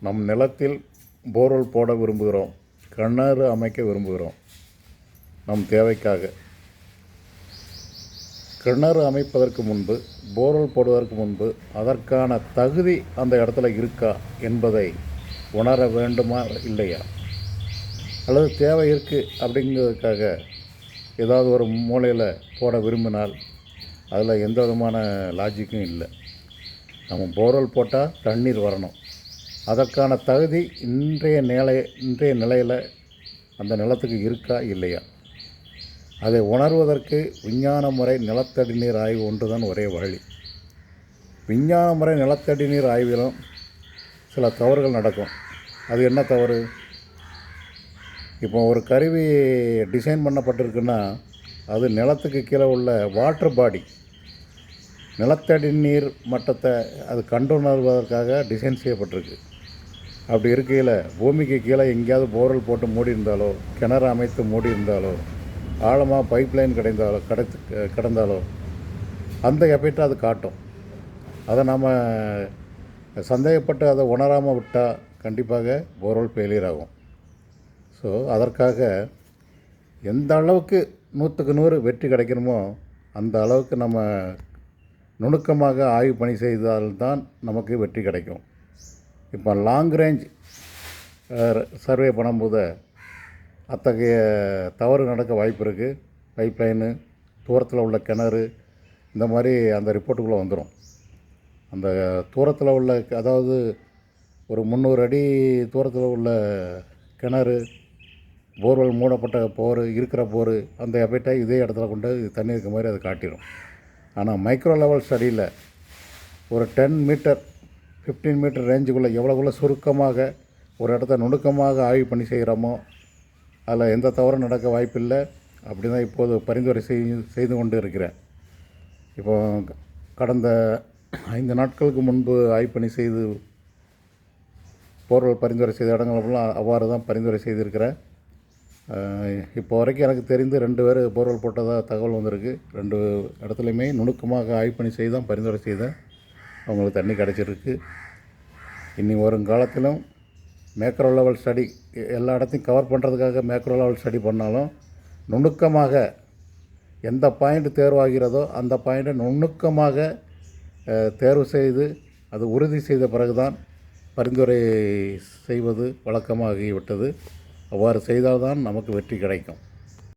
நம் நிலத்தில் போர்வெல் போட விரும்புகிறோம் கிணறு அமைக்க விரும்புகிறோம். நம் தேவைக்காக. கிணறு அமைப்பதற்கு முன்பு போர்வெல் போடுவதற்கு முன்பு அதற்கான தகுதி அந்த இடத்துல இருக்கா என்பதை உணர வேண்டுமா இல்லையா? அல்லது தேவை இருக்குது அப்படிங்கிறதுக்காக ஏதாவது ஒரு மூலையில் போட விரும்பினால் அதில் எந்த விதமான லாஜிக்கும் இல்லை. நம்ம போர்வெல் போட்டால் தண்ணீர் வரணும். அதற்கான தகுதி இன்றைய நிலை இன்றைய நிலையில் அந்த நிலத்துக்கு இருக்கா இல்லையா? அதை உணர்வதற்கு விஞ்ஞான முறை நிலத்தடி நீர் ஆய்வு ஒன்று தான் ஒரே வழி. விஞ்ஞான முறை நிலத்தடி நீர் ஆய்விலும் சில தவறுகள் நடக்கும். அது என்ன தவறு? இப்போ ஒரு கருவி டிசைன் பண்ணப்பட்டிருக்குன்னா அது நிலத்துக்கு கீழே உள்ள வாட்டர் பாடி நிலத்தடி நீர் மட்டத்தை அது கண்டுணர்வதற்காக டிசைன் செய்யப்பட்டிருக்கு. அப்படி இருக்கையில் பூமிக்கு கீழே எங்கேயாவது போரல் போட்டு மூடி இருந்தாலோ கிணறு அமைத்து மூடி இருந்தாலோ ஆழமாக பைப் லைன் கிடைந்தாலோ கிடைத்து கிடந்தாலோ அந்த எஃபெக்டை அது காட்டும். அதை நம்ம சந்தேகப்பட்டு அதை உணராமல் விட்டால் கண்டிப்பாக போர்வெல் ஃபெயிலியர் ஆகும். ஸோ அதற்காக எந்த அளவுக்கு நூற்றுக்கு நூறு வெற்றி கிடைக்கணுமோ அந்த அளவுக்கு நம்ம நுணுக்கமாக ஆய்வு பணி செய்தால்தான் நமக்கு வெற்றி கிடைக்கும். இப்போ லாங் ரேஞ்ச் சர்வே பண்ணும்போது அத்தகைய தவறு நடக்க வாய்ப்பு இருக்குது பைப் லைனு தூரத்தில் உள்ள கிணறு இந்த மாதிரி அந்த ரிப்போர்ட்டுக்குள்ளே வந்துடும் அந்த தூரத்தில் உள்ள அதாவது ஒரு முந்நூறு அடி தூரத்தில் உள்ள கிணறு போர்வெல் மூடப்பட்ட போர் இருக்கிற போர் அந்த எஃபெக்டாக இதே இடத்துல கொண்டு தண்ணி இருக்க மாதிரி அது காட்டிடும் ஆனால் மைக்ரோ லெவல் ஸ்டடியில் ஒரு டென் மீட்டர் ஃபிஃப்டீன் மீட்டர் ரேஞ்சுக்குள்ளே எவ்வளோக்குள்ள சுருக்கமாக ஒரு இடத்த நுணுக்கமாக ஆய்வு பண்ணி செய்கிறோமோ அதில் எந்த தவறும் நடக்க வாய்ப்பில்லை. அப்படி தான் இப்போது பரிந்துரை செய்யும் செய்து கொண்டு இருக்கிறேன். இப்போ கடந்த ஐந்து நாட்களுக்கு முன்பு ஆய்வு பணி செய்து போர்வல் பரிந்துரை செய்த இடங்களெல்லாம் அவ்வாறு தான் பரிந்துரை செய்திருக்கிறேன். இப்போ வரைக்கும் எனக்கு தெரிந்து ரெண்டு பேர் போர்வல் போட்டதாக தகவல் வந்திருக்கு. ரெண்டு இடத்துலையுமே நுணுக்கமாக ஆய்வு பண்ணி செய்து தான் பரிந்துரை செய்தேன். அவங்களுக்கு தண்ணி கிடச்சிருக்கு. இனி வருங்காலத்திலும் மேக்ரோ லெவல் ஸ்டடி எல்லா இடத்தையும் கவர் பண்ணுறதுக்காக மேக்ரோ லெவல் ஸ்டடி பண்ணாலும் நுணுக்கமாக எந்த பாயிண்ட் தேர்வாகிறதோ அந்த பாயிண்ட்டை நுணுக்கமாக தேர்வு செய்து அது உறுதி செய்த பிறகுதான் பரிந்துரை செய்வது வழக்கமாகிவிட்டது. அவ்வாறு செய்தால்தான் நமக்கு வெற்றி கிடைக்கும்.